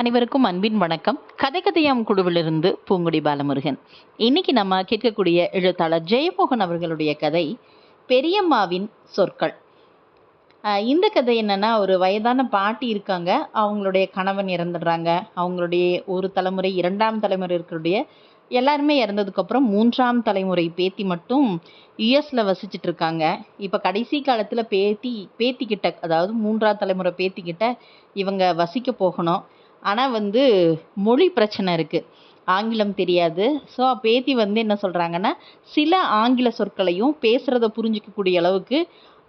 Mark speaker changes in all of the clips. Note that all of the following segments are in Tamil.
Speaker 1: அனைவருக்கும் அன்பின் வணக்கம் கதை கதையாம் குழுவிலிருந்து பூங்குடி பாலமுருகன் இன்னைக்கு நம்ம கேட்கக்கூடிய எழுத்தாளர் ஜெயமோகன் அவர்களுடைய கதை பெரியம்மாவின் சொற்கள் இந்த கதை என்னன்னா ஒரு வயதான பாட்டி இருக்காங்க அவங்களுடைய கணவன் இறந்துடுறாங்க அவங்களுடைய ஒரு தலைமுறை இரண்டாம் தலைமுறை இருக்கிறுடைய எல்லாருமே இறந்ததுக்கப்புறம் மூன்றாம் தலைமுறை பேத்தி மட்டும் யுஎஸ்ல வசிச்சுட்டு இருக்காங்க இப்போ கடைசி காலத்தில் பேத்தி பேத்திக்கிட்ட அதாவது மூன்றாம் தலைமுறை பேத்திக்கிட்ட இவங்க வசிக்க போகணும் ஆனால் வந்து மொழி பிரச்சனை இருக்குது ஆங்கிலம் தெரியாது ஸோ பேத்தி வந்து என்ன சொல்கிறாங்கன்னா சில ஆங்கில சொற்களையும் பேசுகிறத புரிஞ்சிக்கக்கூடிய அளவுக்கு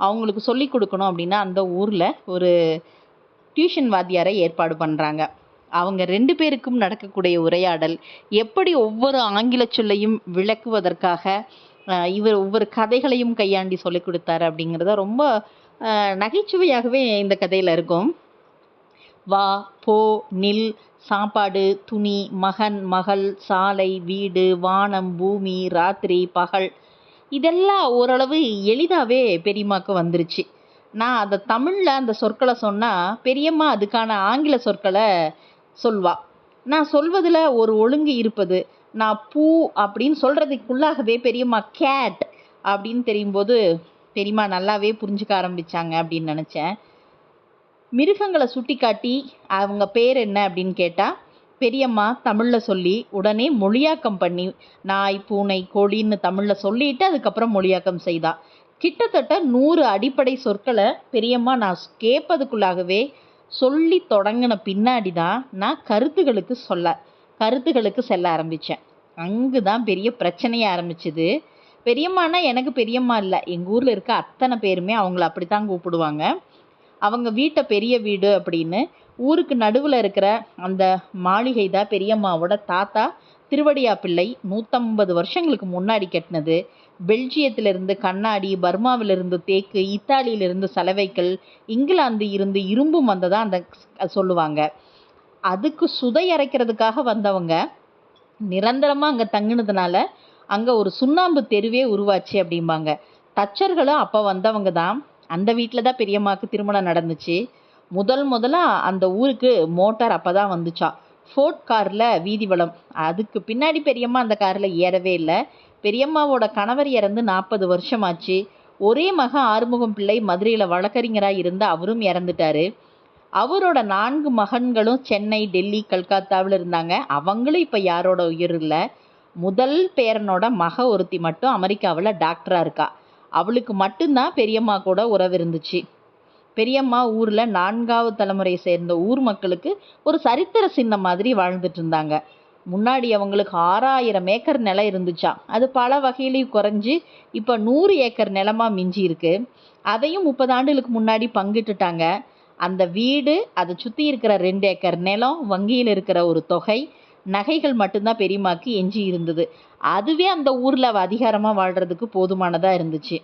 Speaker 1: அவங்களுக்கு சொல்லிக் கொடுக்கணும் அப்படின்னா அந்த ஊரில் ஒரு டியூஷன் வாத்தியாரை ஏற்பாடு பண்ணுறாங்க அவங்க ரெண்டு பேருக்கும் நடக்கக்கூடிய உரையாடல் எப்படி ஒவ்வொரு ஆங்கில சொல்லையும் விளக்குவதற்காக இவர் ஒவ்வொரு கதைகளையும் கையாண்டி சொல்லிக் கொடுத்தாரு அப்படிங்கிறத ரொம்ப நகைச்சுவையாகவே இந்த கதையில் இருக்கும் வா போ நில் சாப்பாடு துணி மகன் மகள் சாலை வீடு வானம் பூமி ராத்திரி பகல் இதெல்லாம் ஓரளவு எளிதாகவே பெரியம்மாவுக்கு வந்துருச்சு நான் அதை தமிழில் அந்த சொற்களை சொன்னால் பெரியம்மா அதுக்கான ஆங்கில சொற்களை சொல்வா நான் சொல்வதில் ஒரு ஒழுங்கு இருப்பது நான் பூ அப்படின்னு சொல்கிறதுக்குள்ளாகவே பெரியம்மா கேட் அப்படின்னு தெரியும்போது பெரியம்மா நல்லாவே புரிஞ்சுக்க ஆரம்பித்தாங்க அப்படின்னு நினச்சேன் மிருகங்களை சுட்டி காட்டி அவங்க பேர் என்ன அப்படின்னு கேட்டால் பெரியம்மா தமிழில் சொல்லி உடனே மொழியாக்கம் பண்ணி நாய் பூனை கோழின்னு தமிழில் சொல்லிட்டு அதுக்கப்புறம் மொழியாக்கம் செய்தா கிட்டத்தட்ட நூறு அடிப்படை சொற்களை பெரியம்மா நான் கேட்பதுக்குள்ளாகவே சொல்லி தொடங்கின பின்னாடி தான் நான் கருத்துகளுக்கு சொல்ல கருத்துகளுக்கு செல்ல ஆரம்பித்தேன் அங்கு தான் பெரிய பிரச்சனையை ஆரம்பிச்சுது பெரியம்மானா எனக்கு பெரியம்மா இல்லை எங்கள் ஊரில் இருக்க அத்தனை பேருமே அவங்கள அப்படி தான் கூப்பிடுவாங்க அவங்க வீட்டை பெரிய வீடு அப்படின்னு ஊருக்கு நடுவில் இருக்கிற அந்த மாளிகை தான் பெரியம்மாவோட தாத்தா திருவடியா பிள்ளை நூற்றம்பது வருஷங்களுக்கு முன்னாடி கட்டினது பெல்ஜியத்திலிருந்து கண்ணாடி பர்மாவிலிருந்து தேக்கு இத்தாலியிலிருந்து சலவைகள் இங்கிலாந்து இருந்து இரும்பும் வந்ததா அந்த சொல்லுவாங்க அதுக்கு சுதை அரைக்கிறதுக்காக வந்தவங்க நிரந்தரமாக அங்கே தங்கினதுனால அங்கே ஒரு சுண்ணாம்பு தெருவே உருவாச்சு அப்படிம்பாங்க தச்சர்களும் அப்போ வந்தவங்க தான் அந்த வீட்டில் தான் பெரியம்மாவுக்கு திருமணம் நடந்துச்சு முதல் முதலாக அந்த ஊருக்கு மோட்டார் அப்போ தான் வந்துச்சா ஃபோர்ட் காரில் வீதி வளம் அதுக்கு பின்னாடி பெரியம்மா அந்த காரில் ஏறவே இல்லை பெரியம்மாவோட கணவர் இறந்து நாற்பது வருஷம் ஆச்சு ஒரே மக ஆறுமுகம் பிள்ளை மதுரையில் வழக்கறிஞராக இருந்து அவரும் இறந்துட்டாரு அவரோட நான்கு மகன்களும் சென்னை டெல்லி கல்கத்தாவில் இருந்தாங்க அவங்களும் இப்போ யாரோட உயிர் இல்லை முதல் பேரனோட மக ஒருத்தி மட்டும் அமெரிக்காவில் டாக்டராக இருக்கா அவளுக்கு மட்டும்தான் பெரியம்மா கூட உறவு இருந்துச்சு பெரியம்மா ஊரில் நான்காவது தலைமுறையை சேர்ந்த ஊர் மக்களுக்கு ஒரு சரித்திர சின்னம் மாதிரி வாழ்ந்துட்டு இருந்தாங்க முன்னாடி அவங்களுக்கு ஆறாயிரம் ஏக்கர் நிலம் இருந்துச்சா அது பல வகையிலையும் குறைஞ்சி இப்போ நூறு ஏக்கர் நிலமாக மிஞ்சி இருக்கு அதையும் முப்பது ஆண்டுகளுக்கு முன்னாடி பங்கிட்டுட்டாங்க அந்த வீடு அதை சுற்றி இருக்கிற ரெண்டு ஏக்கர் நிலம் வங்கியில் இருக்கிற ஒரு தொகை நகைகள் மட்டும்தான் பெரியம்மாக்கு எஞ்சி இருந்தது அதுவே அந்த ஊரில் அவள் அதிகாரமாக வாழ்கிறதுக்கு போதுமானதாக இருந்துச்சு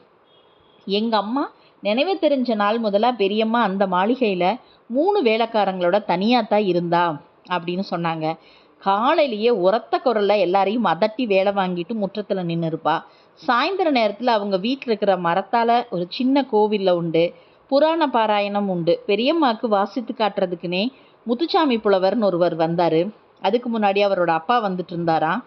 Speaker 1: எங்கள் அம்மா நினைவு தெரிஞ்ச நாள் முதலாக பெரியம்மா அந்த மாளிகையில் மூணு வேலைக்காரங்களோட தனியாக தான் இருந்தா அப்படின்னு சொன்னாங்க காலையிலேயே உரத்த குரலில் எல்லாரையும் அதட்டி வேலை வாங்கிட்டு முற்றத்தில் நின்று இருப்பா சாயந்தர நேரத்தில் அவங்க வீட்டில் இருக்கிற மரத்தால் ஒரு சின்ன கோவிலில் உண்டு புராண பாராயணம் உண்டு பெரியம்மாவுக்கு வாசித்து காட்டுறதுக்குன்னே முத்துச்சாமி புலவர்னு ஒருவர் வந்தார் அதுக்கு முன்னாடி அவரோட அப்பா வந்துட்டு இருந்தாராம்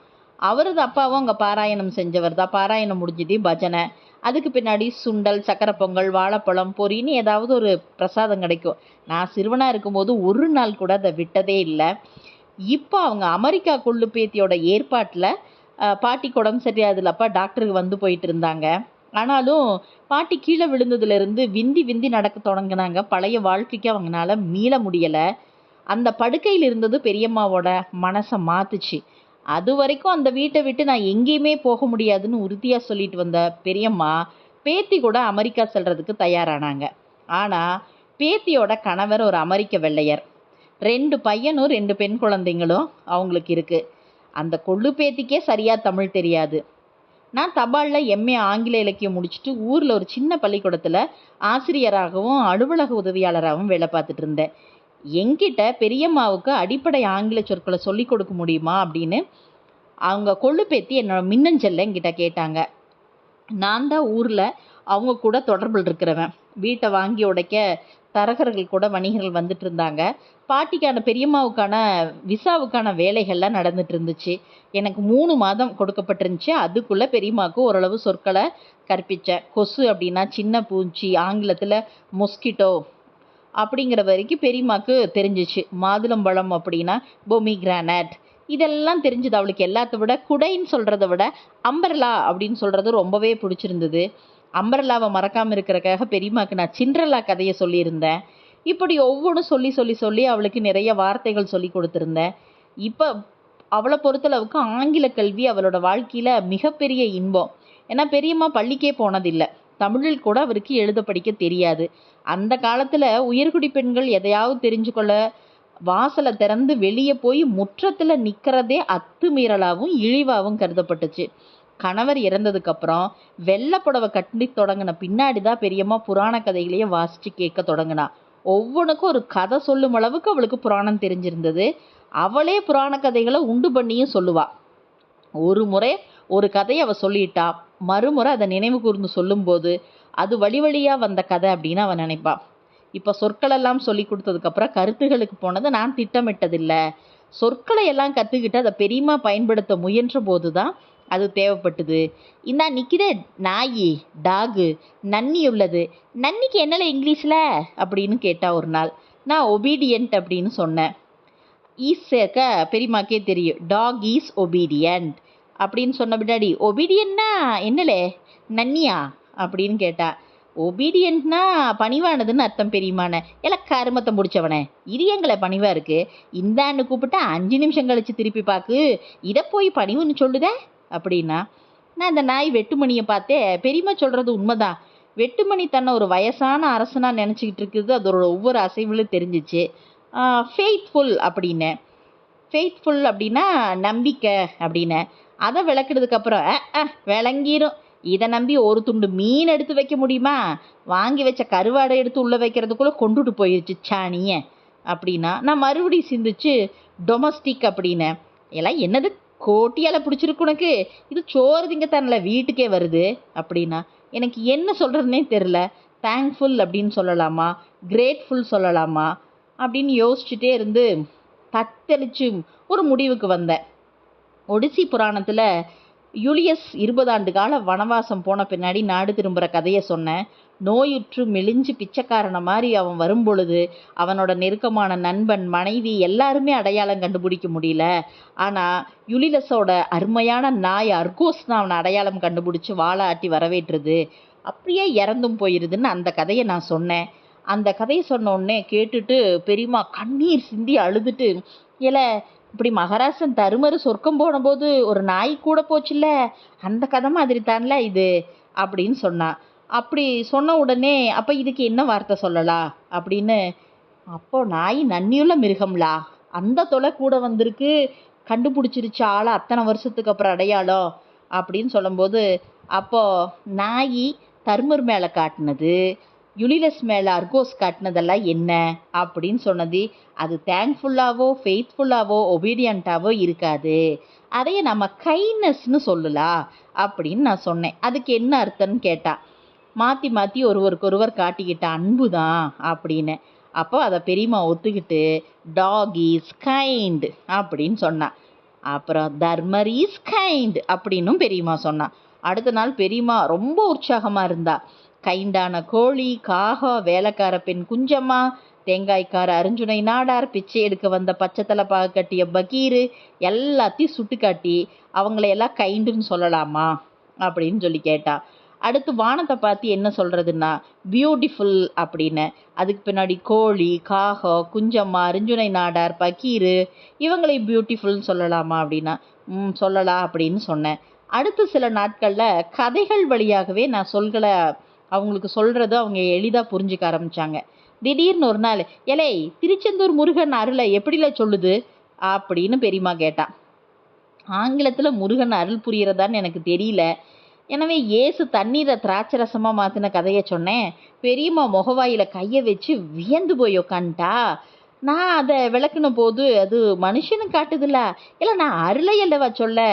Speaker 1: அவரது அப்பாவும் அங்கே பாராயணம் செஞ்சவர் தான் பாராயணம் முடிஞ்சது பஜனை அதுக்கு பின்னாடி சுண்டல் சக்கரை பொங்கல் வாழைப்பழம் பொரின்னு ஏதாவது ஒரு பிரசாதம் கிடைக்கும் நான் சிறுவனாக இருக்கும்போது ஒரு நாள் கூட அதை விட்டதே இல்லை இப்போ அவங்க அமெரிக்கா கொள்ளு பேத்தியோட ஏற்பாட்டில் பாட்டி குடம் சரியாதுலப்பா டாக்டருக்கு வந்து போயிட்டு இருந்தாங்க ஆனாலும் பாட்டி கீழே விழுந்ததுலேருந்து விந்தி விந்தி நடக்க தொடங்கினாங்க பழைய வாழ்க்கைக்கு அவங்களால மீள முடியலை அந்த படுக்கையில் இருந்தது பெரியம்மாவோட மனசை மாத்துச்சு அது வரைக்கும் அந்த வீட்டை விட்டு நான் எங்கேயுமே போக முடியாதுன்னு உறுதியாக சொல்லிட்டு வந்த பெரியம்மா பேத்தி கூட அமெரிக்கா செல்கிறதுக்கு தயாரானாங்க ஆனால் பேத்தியோட கணவர் ஒரு அமெரிக்க வெள்ளையர் ரெண்டு பையனும் ரெண்டு பெண் குழந்தைங்களும் அவங்களுக்கு இருக்குது அந்த கொள்ளு பேத்திக்கே சரியாக தமிழ் தெரியாது நான் தபாலில் எம்ஏ ஆங்கில இலக்கியம் முடிச்சுட்டு ஊரில் ஒரு சின்ன பள்ளிக்கூடத்தில் ஆசிரியராகவும் அலுவலக உதவியாளராகவும் வேலை பார்த்துட்டு இருந்தேன் எங்கிட்ட பெரியம்மாவுக்கு அடிப்படை ஆங்கில சொற்களை சொல்லிக் கொடுக்க முடியுமா அப்படின்னு அவங்க பேத்தி என்னோட மின்னஞ்சல்ல எங்கிட்ட கேட்டாங்க நான் தான் ஊரில் அவங்க கூட தொடர்பில் இருக்கிறவன் வீட்டை வாங்கி உடைக்க தரகர்கள் கூட வணிகர்கள் வந்துட்டு இருந்தாங்க பாட்டிக்கான பெரியம்மாவுக்கான விசாவுக்கான வேலைகள்லாம் நடந்துட்டு இருந்துச்சு எனக்கு மூணு மாதம் கொடுக்கப்பட்டிருந்துச்சு அதுக்குள்ளே பெரியம்மாவுக்கு ஓரளவு சொற்களை கற்பித்தேன் கொசு அப்படின்னா சின்ன பூச்சி ஆங்கிலத்தில் மொஸ்கிட்டோ அப்படிங்கிற வரைக்கும் பெரியம்மாவுக்கு தெரிஞ்சிச்சு மாதுளம்பழம் அப்படின்னா பொமி கிரானட் இதெல்லாம் தெரிஞ்சது அவளுக்கு எல்லாத்த விட குடைன்னு சொல்கிறத விட அம்பர்லா அப்படின்னு சொல்கிறது ரொம்பவே பிடிச்சிருந்தது அம்பர்லாவை மறக்காமல் இருக்கிறக்காக பெரியம்மாவுக்கு நான் சிண்ட்ரலா கதையை சொல்லியிருந்தேன் இப்படி ஒவ்வொன்றும் சொல்லி சொல்லி சொல்லி அவளுக்கு நிறைய வார்த்தைகள் சொல்லி கொடுத்துருந்தேன் இப்போ அவளை பொறுத்தளவுக்கு ஆங்கில கல்வி அவளோட வாழ்க்கையில் மிகப்பெரிய இன்பம் ஏன்னா பெரியம்மா பள்ளிக்கே போனதில்லை தமிழில் கூட அவருக்கு எழுத படிக்க தெரியாது அந்த காலத்தில் உயர்குடி பெண்கள் எதையாவது தெரிஞ்சு கொள்ள வாசலை திறந்து வெளியே போய் முற்றத்தில் நிற்கிறதே அத்துமீறலாகவும் இழிவாகவும் கருதப்பட்டுச்சு கணவர் இறந்ததுக்கப்புறம் வெள்ளை புடவை கட்டி தொடங்கின பின்னாடி தான் பெரியம்மா புராண கதைகளையே வாசித்து கேட்க தொடங்கினா ஒவ்வொன்றுக்கும் ஒரு கதை சொல்லும் அளவுக்கு அவளுக்கு புராணம் தெரிஞ்சிருந்தது அவளே புராண கதைகளை உண்டு பண்ணியும் சொல்லுவாள் ஒரு முறை ஒரு கதையை அவள் சொல்லிட்டா மறுமுறை அதை நினைவு கூர்ந்து சொல்லும்போது அது வழி வழியாக வந்த கதை அப்படின்னு அவன் நினைப்பான் இப்போ சொற்களெல்லாம் சொல்லி கொடுத்ததுக்கப்புறம் கருத்துகளுக்கு போனது நான் திட்டமிட்டதில்லை சொற்களை எல்லாம் கற்றுக்கிட்டு அதை பெரியமா பயன்படுத்த முயன்ற போது தான் அது தேவைப்பட்டது இந்தா நிற்கிதே நாயி டாகு நன்னி உள்ளது நன்னிக்கு என்னல இங்கிலீஷில் அப்படின்னு கேட்டா ஒரு நாள் நான் ஒபீடியன்ட் அப்படின்னு சொன்னேன் ஈஸ் சேர்க்க பெரியமாக்கே தெரியும் டாக் ஈஸ் ஒபீடியன்ட் அப்படின்னு சொன்ன பின்னாடி ஒபீடியன்னா என்னலே நன்னியா அப்படின்னு கேட்டா ஒபீடியன்ட்னா பணிவானதுன்னு அர்த்தம் பெரியமான எல்லாம் கருமத்தை முடிச்சவனே இது எங்களை பணிவாக இருக்குது இந்தான்னு கூப்பிட்டா அஞ்சு நிமிஷம் கழித்து திருப்பி பார்க்கு இதை போய் பணிவுன்னு சொல்லுத அப்படின்னா நான் அந்த நாய் வெட்டுமணியை பார்த்தே பெரியம்மா சொல்கிறது உண்மைதான் வெட்டுமணி தன்னை ஒரு வயசான அரசனாக நினச்சிக்கிட்டு இருக்குது அதோட ஒவ்வொரு அசைவிலும் தெரிஞ்சிச்சு ஃபெய்த்ஃபுல் அப்படின்னு ஃபெய்த்ஃபுல் அப்படின்னா நம்பிக்கை அப்படின்னு அதை அப்புறம் விளங்கிரும் இதை நம்பி ஒரு துண்டு மீன் எடுத்து வைக்க முடியுமா வாங்கி வச்ச கருவாடை எடுத்து உள்ளே வைக்கிறதுக்குள்ளே கொண்டுட்டு போயிடுச்சு சாணியை அப்படின்னா நான் மறுபடியும் சிந்திச்சு டொமஸ்டிக் அப்படின்னேன் எல்லாம் என்னது கோட்டியால் பிடிச்சிருக்கு உனக்கு இது சோறு திங்கத்தானில் வீட்டுக்கே வருது அப்படின்னா எனக்கு என்ன சொல்கிறதுனே தெரில தேங்க்ஃபுல் அப்படின்னு சொல்லலாமா கிரேட்ஃபுல் சொல்லலாமா அப்படின்னு யோசிச்சுட்டே இருந்து தத்தளிச்சு ஒரு முடிவுக்கு வந்தேன் ஒடிசி புராணத்தில் யூலியஸ் இருபதாண்டு கால வனவாசம் போன பின்னாடி நாடு திரும்புகிற கதையை சொன்னேன் நோயுற்று மெலிஞ்சு பிச்சைக்காரனை மாதிரி அவன் வரும்பொழுது அவனோட நெருக்கமான நண்பன் மனைவி எல்லாருமே அடையாளம் கண்டுபிடிக்க முடியல ஆனால் யுலிலஸோட அருமையான நாய் அர்கோஸ் தான் அவனை அடையாளம் கண்டுபிடிச்சி வாழை ஆட்டி வரவேற்றுது அப்படியே இறந்தும் போயிடுதுன்னு அந்த கதையை நான் சொன்னேன் அந்த கதையை உடனே கேட்டுட்டு பெரியம்மா கண்ணீர் சிந்தி அழுதுட்டு இல்லை இப்படி மகாராஷ்டிரன் தருமர் சொர்க்கம் போனபோது ஒரு நாய் கூட போச்சுல்ல அந்த கதை மாதிரி தான்ல இது அப்படின்னு சொன்னான் அப்படி சொன்ன உடனே அப்போ இதுக்கு என்ன வார்த்தை சொல்லலாம் அப்படின்னு அப்போ நாய் நன்னியுள்ள மிருகம்லா அந்த தொலை கூட வந்திருக்கு கண்டுபிடிச்சிருச்சு ஆளை அத்தனை வருஷத்துக்கு அப்புறம் அடையாளம் அப்படின்னு சொல்லும்போது அப்போ நாய் தருமர் மேலே காட்டினது யுனிலஸ் மேலே அர்கோஸ் காட்டினதெல்லாம் என்ன அப்படின்னு சொன்னது அது தேங்க்ஃபுல்லாகவோ ஃபெய்த்ஃபுல்லாகவோ ஒபீடியண்ட்டாகவோ இருக்காது அதையே நம்ம கைண்ட்னஸ்னு சொல்லலாம் அப்படின்னு நான் சொன்னேன் அதுக்கு என்ன அர்த்தம்னு கேட்டால் மாற்றி மாற்றி ஒருவருக்கு ஒருவர் காட்டிக்கிட்ட அன்பு தான் அப்படின்னு அப்போ அதை பெரியம்மா ஒத்துக்கிட்டு டாக் இஸ் கைண்ட் அப்படின்னு சொன்னான் அப்புறம் தர்மர் இஸ் கைண்ட் அப்படின்னும் பெரியம்மா சொன்னான் அடுத்த நாள் பெரியம்மா ரொம்ப உற்சாகமாக இருந்தாள் கைண்டான கோழி காகா வேலைக்கார பெண் குஞ்சம்மா தேங்காய்க்கார அருஞ்சுனை நாடார் பிச்சை எடுக்க வந்த பச்சை பாக கட்டிய பகீர் எல்லாத்தையும் சுட்டு காட்டி அவங்களையெல்லாம் கைண்டுன்னு சொல்லலாமா அப்படின்னு சொல்லி கேட்டா அடுத்து வானத்தை பார்த்து என்ன சொல்கிறதுன்னா பியூட்டிஃபுல் அப்படின்னு அதுக்கு பின்னாடி கோழி காகம் குஞ்சம்மா அருஞ்சுனை நாடார் பகீரு இவங்களை பியூட்டிஃபுல்னு சொல்லலாமா அப்படின்னா சொல்லலாம் அப்படின்னு சொன்னேன் அடுத்து சில நாட்களில் கதைகள் வழியாகவே நான் சொல்களை அவங்களுக்கு சொல்கிறத அவங்க எளிதாக புரிஞ்சிக்க ஆரம்பித்தாங்க திடீர்னு ஒரு நாள் எலே திருச்செந்தூர் முருகன் அருளை எப்படில சொல்லுது அப்படின்னு பெரியம்மா கேட்டான் ஆங்கிலத்தில் முருகன் அருள் புரியறதான்னு எனக்கு தெரியல எனவே ஏசு தண்ணீரை திராட்சை ரசமாக மாற்றின கதையை சொன்னேன் பெரியம்மா முகவாயில் கையை வச்சு வியந்து போய் உக்காண்டா நான் அதை விளக்குன போது அது மனுஷனு காட்டுதுல்ல இல்லை நான் அருளை அல்லவா சொல்ல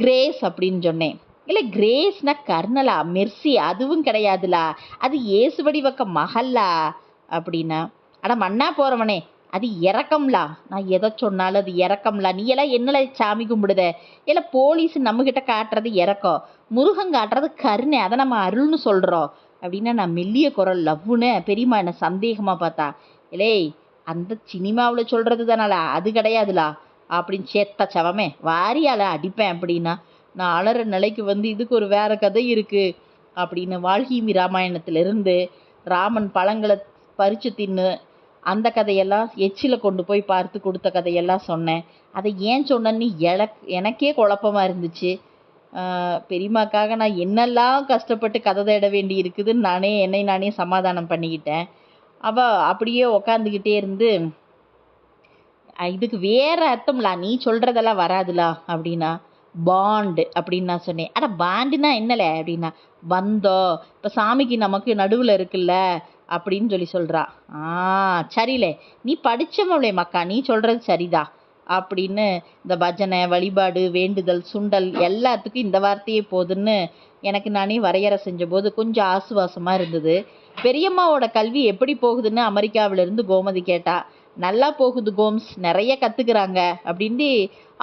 Speaker 1: கிரேஸ் அப்படின்னு சொன்னேன் இல்லை கிரேஸ்னா கர்ணலா மெர்சி அதுவும் கிடையாதுலா அது இயேசு வடிவக்க மகல்லா அப்படின்னா ஆனால் மண்ணா போகிறவனே அது இறக்கம்லா நான் எதை சொன்னாலும் அது இறக்கம்லா நீ எல்லாம் என்னல சாமி கும்பிடுத இல்லை போலீஸ் நம்மக்கிட்ட காட்டுறது இறக்கம் முருகன் காட்டுறது கருணை அதை நம்ம அருள்னு சொல்கிறோம் அப்படின்னா நான் மெல்லிய குரல் லவ்வுன்னு பெரியம்மா என்னை சந்தேகமாக பார்த்தா இலே அந்த சினிமாவில் சொல்கிறது தானாலா அது கிடையாதுலா அப்படின்னு சேத்த சவமே வாரியால அடிப்பேன் அப்படின்னா நான் அலற நிலைக்கு வந்து இதுக்கு ஒரு வேறு கதை இருக்குது அப்படின்னு வால்ஹீமி ராமாயணத்திலிருந்து ராமன் பழங்களை பறித்து தின்னு அந்த கதையெல்லாம் எச்சில கொண்டு போய் பார்த்து கொடுத்த கதையெல்லாம் சொன்னேன் அதை ஏன் சொன்னேன்னு எனக் எனக்கே குழப்பமாக இருந்துச்சு பெரியமாக்காக நான் என்னெல்லாம் கஷ்டப்பட்டு கதை தேட வேண்டி இருக்குதுன்னு நானே என்னை நானே சமாதானம் பண்ணிக்கிட்டேன் அவள் அப்படியே உக்காந்துக்கிட்டே இருந்து இதுக்கு வேறு அர்த்தம்லா நீ சொல்கிறதெல்லாம் வராதுலா அப்படின்னா பாண்டு அப்படின்னு நான் சொன்னேன் அட பாண்டுனா என்னல அப்படின்னா வந்தோம் இப்போ சாமிக்கு நமக்கு நடுவில் இருக்குல்ல அப்படின்னு சொல்லி சொல்கிறா ஆ சரிலே நீ படித்தவளே மக்கா நீ சொல்கிறது சரிதா அப்படின்னு இந்த பஜனை வழிபாடு வேண்டுதல் சுண்டல் எல்லாத்துக்கும் இந்த வார்த்தையே போதுன்னு எனக்கு நானே வரையறை செஞ்சபோது கொஞ்சம் ஆசுவாசமாக இருந்தது பெரியம்மாவோட கல்வி எப்படி போகுதுன்னு இருந்து கோமதி கேட்டா நல்லா போகுது கோம்ஸ் நிறைய கற்றுக்குறாங்க அப்படின்ட்டு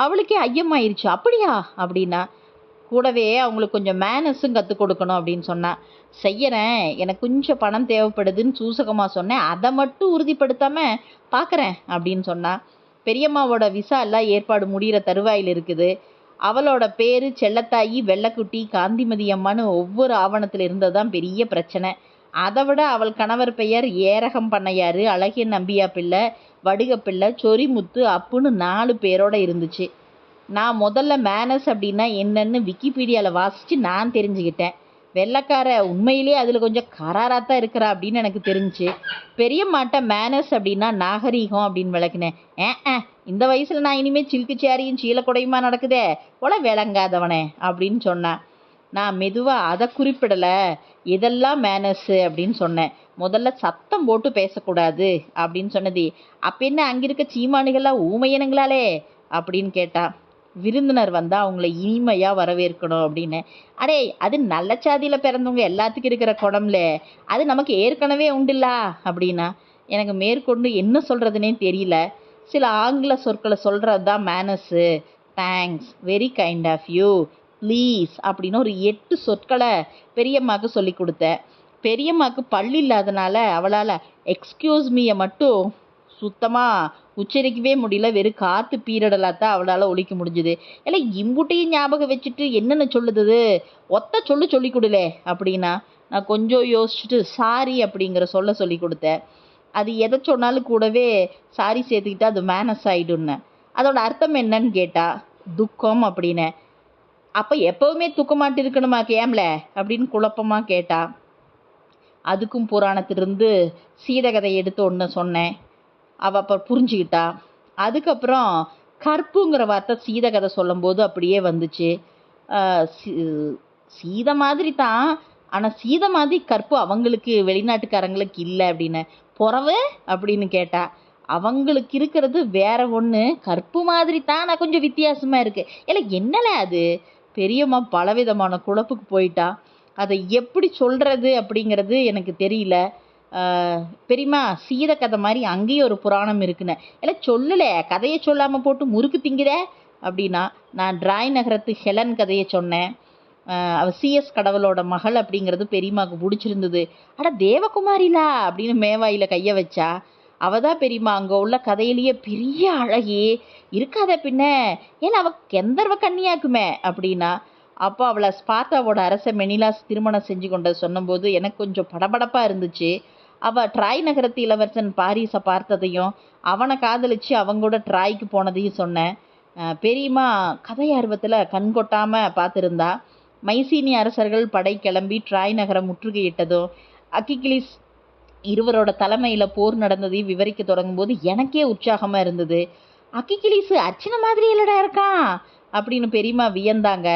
Speaker 1: அவளுக்கே ஐயமாயிருச்சு அப்படியா அப்படின்னா கூடவே அவங்களுக்கு கொஞ்சம் மேனஸும் கற்றுக் கொடுக்கணும் அப்படின்னு சொன்னான் செய்யறேன் எனக்கு கொஞ்சம் பணம் தேவைப்படுதுன்னு சூசகமாக சொன்னேன் அதை மட்டும் உறுதிப்படுத்தாமல் பார்க்குறேன் அப்படின்னு சொன்னான் பெரியம்மாவோட விசா எல்லாம் ஏற்பாடு முடிகிற தருவாயில் இருக்குது அவளோட பேர் செல்லத்தாயி வெள்ளக்குட்டி காந்திமதி அம்மான்னு ஒவ்வொரு ஆவணத்தில் இருந்தது தான் பெரிய பிரச்சனை அதை விட அவள் கணவர் பெயர் ஏரகம் பண்ணையார் அழகிய நம்பியா பிள்ளை வடுக பிள்ளை சொரிமுத்து அப்புன்னு நாலு பேரோட இருந்துச்சு நான் முதல்ல மேனஸ் அப்படின்னா என்னன்னு விக்கிபீடியாவில் வாசித்து நான் தெரிஞ்சுக்கிட்டேன் வெள்ளக்கார உண்மையிலே அதில் கொஞ்சம் கராராக தான் இருக்கிறா அப்படின்னு எனக்கு தெரிஞ்சு பெரிய மாட்ட மேனஸ் அப்படின்னா நாகரீகம் அப்படின்னு விளக்குனேன் ஏ இந்த வயசில் நான் இனிமேல் சில்கு சேரியும் சீலக்குடையுமா நடக்குதே போல விளங்காதவனே அப்படின்னு சொன்னான் நான் மெதுவாக அதை குறிப்பிடலை இதெல்லாம் மேனர்ஸு அப்படின்னு சொன்னேன் முதல்ல சத்தம் போட்டு பேசக்கூடாது அப்படின்னு சொன்னது அப்போ என்ன அங்கே இருக்க சீமானுகளாக ஊமையனுங்களாலே அப்படின்னு கேட்டா விருந்தினர் வந்தால் அவங்கள இனிமையாக வரவேற்கணும் அப்படின்னு அடே அது நல்ல சாதியில் பிறந்தவங்க எல்லாத்துக்கும் இருக்கிற குடம்ல அது நமக்கு ஏற்கனவே உண்டுல்லா அப்படின்னா எனக்கு மேற்கொண்டு என்ன சொல்கிறதுனே தெரியல சில ஆங்கில சொற்களை சொல்கிறது தான் மேனஸு thanks very kind of you please அப்படின்னு ஒரு எட்டு சொற்களை பெரியம்மாவுக்கு சொல்லி கொடுத்தேன் பெரியம்மாவுக்கு பள்ளி இல்லாதனால அவளால் எக்ஸ்கியூஸ் மீயை மட்டும் சுத்தமாக உச்சரிக்கவே முடியல வெறும் காற்று பீரடலாக தான் அவளால் ஒழிக்க முடிஞ்சுது இல்லை இம்புட்டையும் ஞாபகம் வச்சுட்டு என்னென்ன சொல்லுது ஒத்த சொல்லு சொல்லி கொடுலே அப்படின்னா நான் கொஞ்சம் யோசிச்சுட்டு சாரி அப்படிங்கிற சொல்ல சொல்லி கொடுத்தேன் அது எதை சொன்னாலும் கூடவே சாரி சேர்த்துக்கிட்டா அது மேனஸ் ஆகிடும்னு அதோட அர்த்தம் என்னன்னு கேட்டால் துக்கம் அப்படின்னேன் அப்போ எப்போவுமே தூக்க மாட்டிருக்கணுமா கேம்ல அப்படின்னு குழப்பமாக கேட்டா அதுக்கும் புராணத்திலிருந்து சீதகதை எடுத்து ஒன்று சொன்னேன் அவள் அப்போ புரிஞ்சுக்கிட்டா அதுக்கப்புறம் கற்புங்கிற வார்த்தை சீதகதை சொல்லும்போது அப்படியே வந்துச்சு சீதை மாதிரி தான் ஆனால் சீதை மாதிரி கற்பு அவங்களுக்கு வெளிநாட்டுக்காரங்களுக்கு இல்லை அப்படின்னு புறவு அப்படின்னு கேட்டா அவங்களுக்கு இருக்கிறது வேற ஒன்று கற்பு மாதிரி தான் நான் கொஞ்சம் வித்தியாசமாக இருக்குது இல்லை என்னல அது பெரியம்மா பலவிதமான குழப்புக்கு போயிட்டா அதை எப்படி சொல்கிறது அப்படிங்கிறது எனக்கு தெரியல பெரியம்மா சீத கதை மாதிரி அங்கேயும் ஒரு புராணம் இருக்குன்னு இல்லை சொல்லலை கதையை சொல்லாமல் போட்டு முறுக்கு திங்கிற அப்படின்னா நான் டிராய் நகரத்து ஹெலன் கதையை சொன்னேன் அவ சிஎஸ் கடவுளோட மகள் அப்படிங்கிறது பெரியம்மாவுக்கு பிடிச்சிருந்தது ஆனால் தேவகுமாரிலா அப்படின்னு மேவாயில் கையை வச்சா அவள் தான் பெரியம்மா அங்கே உள்ள கதையிலேயே பெரிய அழகி இருக்காத பின்ன ஏன்னா அவள் கெந்தர்வ கண்ணியாக்குமே அப்படின்னா அப்போ அவளை ஸ்பார்த்தாவோட அரச மெனிலாஸ் திருமணம் செஞ்சு கொண்ட சொன்னபோது எனக்கு கொஞ்சம் படபடப்பாக இருந்துச்சு அவள் ட்ராய் நகரத்து இளவரசன் பாரிஸை பார்த்ததையும் அவனை காதலிச்சு அவங்க கூட ட்ராய்க்கு போனதையும் சொன்னேன் பெரியம்மா கதை ஆர்வத்தில் கண் கொட்டாமல் பார்த்துருந்தா மைசீனி அரசர்கள் படை கிளம்பி ட்ராய் நகரம் முற்றுகையிட்டதும் அக்கிகிலிஸ் இருவரோட தலைமையில் போர் நடந்ததையும் விவரிக்க தொடங்கும் போது எனக்கே உற்சாகமாக இருந்தது அக்கிகிலிஸு அர்ச்சனை மாதிரி இல்லடா இருக்கான் அப்படின்னு பெரியமா வியந்தாங்க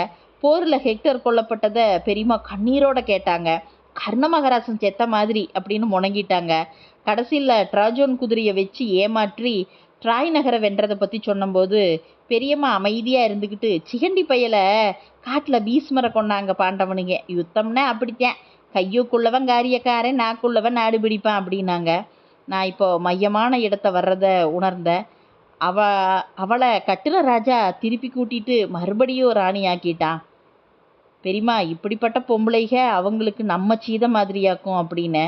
Speaker 1: போரில் ஹெக்டர் கொல்லப்பட்டதை பெரியமா கண்ணீரோட கேட்டாங்க கர்ண மகராசன் செத்த மாதிரி அப்படின்னு முணங்கிட்டாங்க கடைசியில் ட்ராஜோன் குதிரையை வச்சு ஏமாற்றி ட்ராய் நகரை வென்றதை பற்றி சொன்னபோது பெரியம்மா அமைதியாக இருந்துக்கிட்டு சிகண்டி பையலை காட்டில் பீஸ்மரை கொண்டாங்க பாண்டவனுங்க யுத்தம்னா அப்படித்தான் கையுக்குள்ளவன் காரியக்காரன் நாக்குள்ளவன் நாடு பிடிப்பான் அப்படின்னாங்க நான் இப்போது மையமான இடத்த வர்றதை உணர்ந்தேன் அவ அவளை கட்டுன ராஜா திருப்பி கூட்டிட்டு மறுபடியும் ராணி ஆக்கிட்டான் பெரியம்மா இப்படிப்பட்ட பொம்பளைக அவங்களுக்கு நம்ம சீத மாதிரியாக்கும் அப்படின்னு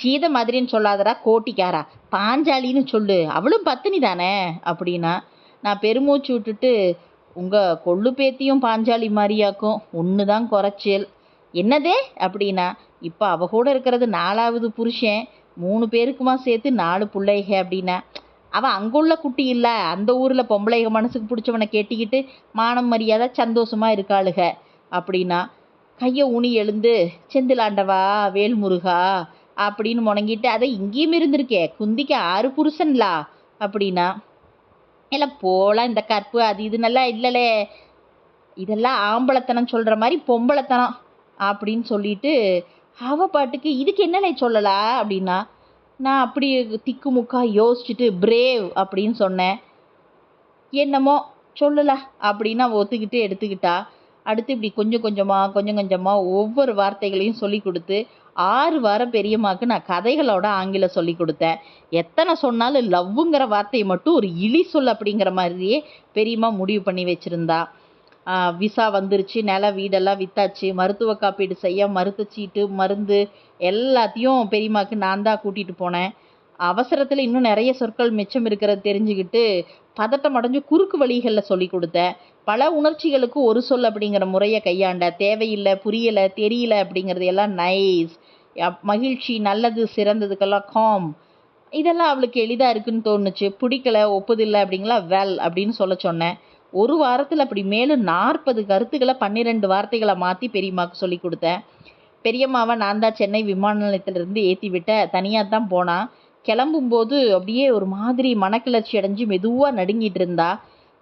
Speaker 1: சீத மாதிரின்னு சொல்லாதடா கோட்டிக்காரா பாஞ்சாலின்னு சொல்லு அவளும் பத்தினி தானே அப்படின்னா நான் பெருமூச்சு விட்டுட்டு உங்கள் கொள்ளு பேத்தியும் பாஞ்சாலி மாதிரியாக்கும் ஒன்று தான் குறைச்சல் என்னது அப்படின்னா இப்போ அவ கூட இருக்கிறது நாலாவது புருஷன் மூணு பேருக்குமா சேர்த்து நாலு பிள்ளைக அப்படின்னா அவன் அங்குள்ள குட்டி இல்லை அந்த ஊரில் பொம்பளைக மனசுக்கு பிடிச்சவனை கேட்டிக்கிட்டு மானம் மரியாதை சந்தோஷமாக இருக்காளுக அப்படின்னா கையை ஊனி எழுந்து செந்திலாண்டவா வேல்முருகா அப்படின்னு முணங்கிட்டு அதை இங்கேயும் இருந்திருக்கே குந்திக்கு ஆறு புருஷன்லா அப்படின்னா இல்லை போகலாம் இந்த கற்பு அது இது நல்லா இதெல்லாம் ஆம்பளத்தனம் சொல்கிற மாதிரி பொம்பளைத்தனம் அப்படின்னு சொல்லிட்டு அவள் பாட்டுக்கு இதுக்கு என்னலே சொல்லலா அப்படின்னா நான் அப்படி திக்குமுக்கா யோசிச்சுட்டு பிரேவ் அப்படின்னு சொன்னேன் என்னமோ சொல்லலை அப்படின்னு ஒத்துக்கிட்டு எடுத்துக்கிட்டா அடுத்து இப்படி கொஞ்சம் கொஞ்சமாக கொஞ்சம் கொஞ்சமாக ஒவ்வொரு வார்த்தைகளையும் சொல்லி கொடுத்து ஆறு வாரம் பெரியம்மாவுக்கு நான் கதைகளோட ஆங்கிலம் சொல்லி கொடுத்தேன் எத்தனை சொன்னாலும் லவ்வுங்கிற வார்த்தையை மட்டும் ஒரு இழி சொல் அப்படிங்கிற மாதிரியே பெரியம்மா முடிவு பண்ணி வச்சுருந்தாள் விசா வந்துருச்சு நில வீடெல்லாம் விற்றாச்சு மருத்துவ காப்பீடு செய்ய சீட்டு மருந்து எல்லாத்தையும் பெரியம்மாவுக்கு நான் தான் கூட்டிகிட்டு போனேன் அவசரத்தில் இன்னும் நிறைய சொற்கள் மிச்சம் இருக்கிறத தெரிஞ்சுக்கிட்டு பதட்டம் அடைஞ்சு குறுக்கு வழிகளில் சொல்லி கொடுத்தேன் பல உணர்ச்சிகளுக்கு ஒரு சொல் அப்படிங்கிற முறையை கையாண்ட தேவையில்லை புரியலை தெரியல அப்படிங்கிறது எல்லாம் நைஸ் மகிழ்ச்சி நல்லது சிறந்ததுக்கெல்லாம் காம் இதெல்லாம் அவளுக்கு எளிதாக இருக்குன்னு தோணுச்சு பிடிக்கல ஒப்புதில்லை அப்படிங்களா வெல் அப்படின்னு சொல்ல சொன்னேன் ஒரு வாரத்தில் அப்படி மேலும் நாற்பது கருத்துக்களை பன்னிரெண்டு வார்த்தைகளை மாற்றி பெரியம்மாவுக்கு சொல்லி கொடுத்தேன் பெரியம்மாவை நான் தான் சென்னை விமான நிலையத்திலிருந்து ஏற்றி விட்ட தனியாக தான் போனான் கிளம்பும்போது அப்படியே ஒரு மாதிரி மனக்கிளர்ச்சி அடைஞ்சு மெதுவாக நடுங்கிட்டு இருந்தா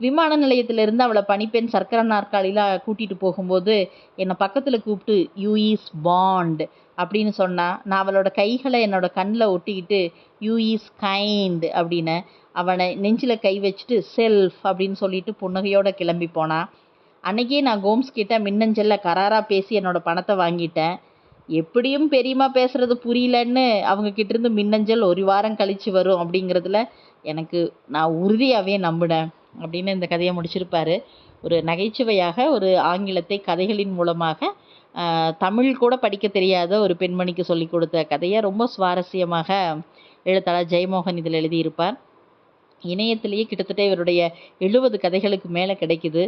Speaker 1: விமான இருந்து அவளை பனிப்பெண் சர்க்கரை நாற்காலியில் கூட்டிகிட்டு போகும்போது என்னை பக்கத்தில் கூப்பிட்டு யூஇஸ் பாண்ட் அப்படின்னு சொன்னால் நான் அவளோட கைகளை என்னோட கண்ணில் ஒட்டிக்கிட்டு யூஇஸ் கைண்ட் அப்படின்னு அவனை நெஞ்சில் கை வச்சுட்டு செல்ஃப் அப்படின்னு சொல்லிட்டு புன்னகையோடு கிளம்பி போனான் அன்றைக்கே நான் கோம்ஸ் கிட்ட மின்னஞ்சலில் கராராக பேசி என்னோடய பணத்தை வாங்கிட்டேன் எப்படியும் பெரியம்மா பேசுகிறது புரியலன்னு அவங்க மின்னஞ்சல் ஒரு வாரம் கழித்து வரும் அப்படிங்கிறதுல எனக்கு நான் உறுதியாகவே நம்பினேன் அப்படின்னு இந்த கதையை முடிச்சிருப்பார் ஒரு நகைச்சுவையாக ஒரு ஆங்கிலத்தை கதைகளின் மூலமாக தமிழ் கூட படிக்க தெரியாத ஒரு பெண்மணிக்கு சொல்லிக் கொடுத்த கதையை ரொம்ப சுவாரஸ்யமாக எழுத்தாளர் ஜெயமோகன் இதில் எழுதியிருப்பார் இணையத்திலேயே கிட்டத்தட்ட இவருடைய எழுபது கதைகளுக்கு மேலே கிடைக்குது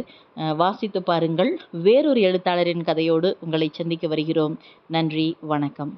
Speaker 1: வாசித்து பாருங்கள் வேறொரு எழுத்தாளரின் கதையோடு உங்களை சந்திக்க வருகிறோம் நன்றி வணக்கம்